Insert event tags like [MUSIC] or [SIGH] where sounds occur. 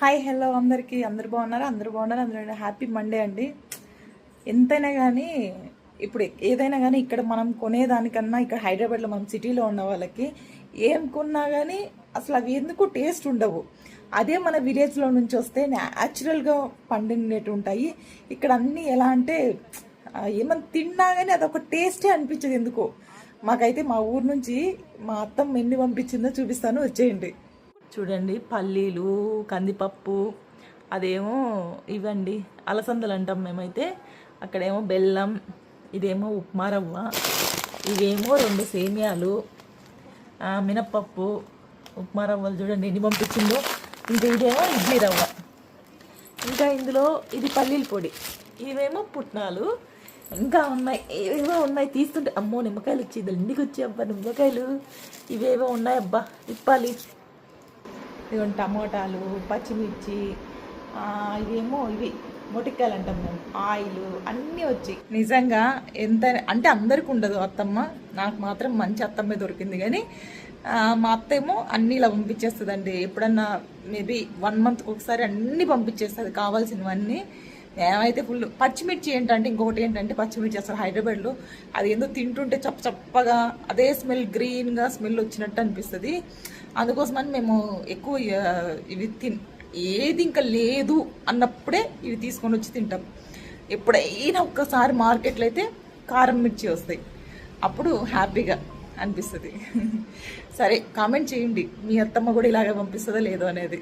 Hi hello అందరికీ. అందరు బాగున్నారా? అందరు బాగున్నారు? అందరూ హ్యాపీ మండే అండి. ఎంతైనా కానీ ఇప్పుడు ఏదైనా కానీ ఇక్కడ మనం కొనేదానికన్నా ఇక్కడ హైదరాబాద్లో మనం సిటీలో ఉన్న వాళ్ళకి ఏం కొన్నా కానీ అసలు అవి ఎందుకు టేస్ట్ ఉండవు. అదే మన విలేజ్లో నుంచి వస్తే న్యాచురల్గా పండినట్టు ఉంటాయి. ఇక్కడ అన్నీ ఎలా అంటే ఏమైనా తిన్నా కానీ అదొక టేస్టే అనిపించదు ఎందుకో. మాకైతే మా ఊరు నుంచి మా అత్తమ్మ ఎన్ని పంపించిందో చూపిస్తాను. వచ్చేయండి. చూడండి పల్లీలు కందిపప్పు అదేమో ఇవండి అలసందలు అంటాం మేమైతే. అక్కడేమో బెల్లం ఇదేమో ఉప్మా రవ్వ ఇవేమో రెండు సేమియాలు మినప్పప్పు ఉప్మా రవ్వలు చూడండి ఎన్ని పంపించిందో. ఇంకా ఇదేమో ఇడ్లీ రవ్వ. ఇంకా ఇందులో ఇది పల్లీల పొడి. ఇవేమో పుట్నాలు ఇంకా ఉన్నాయి. ఏవేవో ఉన్నాయి తీస్తుంటే అమ్మో నిమ్మకాయలు వచ్చి దండికి వచ్చి అబ్బా నిమ్మకాయలు. ఇవేవో ఉన్నాయి అబ్బా ఇప్పాలి ఇదిగోండి టమోటాలు పచ్చిమిర్చి ఇవేమో ఇవి మొటిక్కాయలు అంటాం మేము. ఆయిల్ అన్నీ వచ్చి నిజంగా ఎంత అంటే అందరికి ఉండదు అత్తమ్మ. నాకు మాత్రం మంచి అత్తమ్మే దొరికింది. కానీ మా అత్త ఏమో అన్నీ ఇలా పంపించేస్తుందండి. ఎప్పుడన్నా మేబీ వన్ మంత్కి ఒకసారి అన్నీ పంపించేస్తుంది కావాల్సినవన్నీ. ఏమైతే ఫుల్ పచ్చిమిర్చి ఏంటంటే ఇంకొకటి ఏంటంటే పచ్చిమిర్చి అసలు హైదరాబాద్లో అది ఏందో తింటుంటే చప్ప చప్పగా అదే స్మెల్ గ్రీన్గా స్మెల్ వచ్చినట్టు అనిపిస్తుంది. అందుకోసమని మేము ఎక్కువ ఇవి తిన్ ఏది ఇంకా లేదు అన్నప్పుడే ఇవి తీసుకొని వచ్చి తింటాం. ఎప్పుడైనా ఒక్కసారి మార్కెట్లో అయితే కారం మిర్చి వస్తాయి. అప్పుడు హ్యాపీగా అనిపిస్తుంది. [LAUGHS] సరే కామెంట్ చేయండి. మీ అత్తమ్మ కూడా ఇలాగే పంపిస్తుందో లేదో అనేది.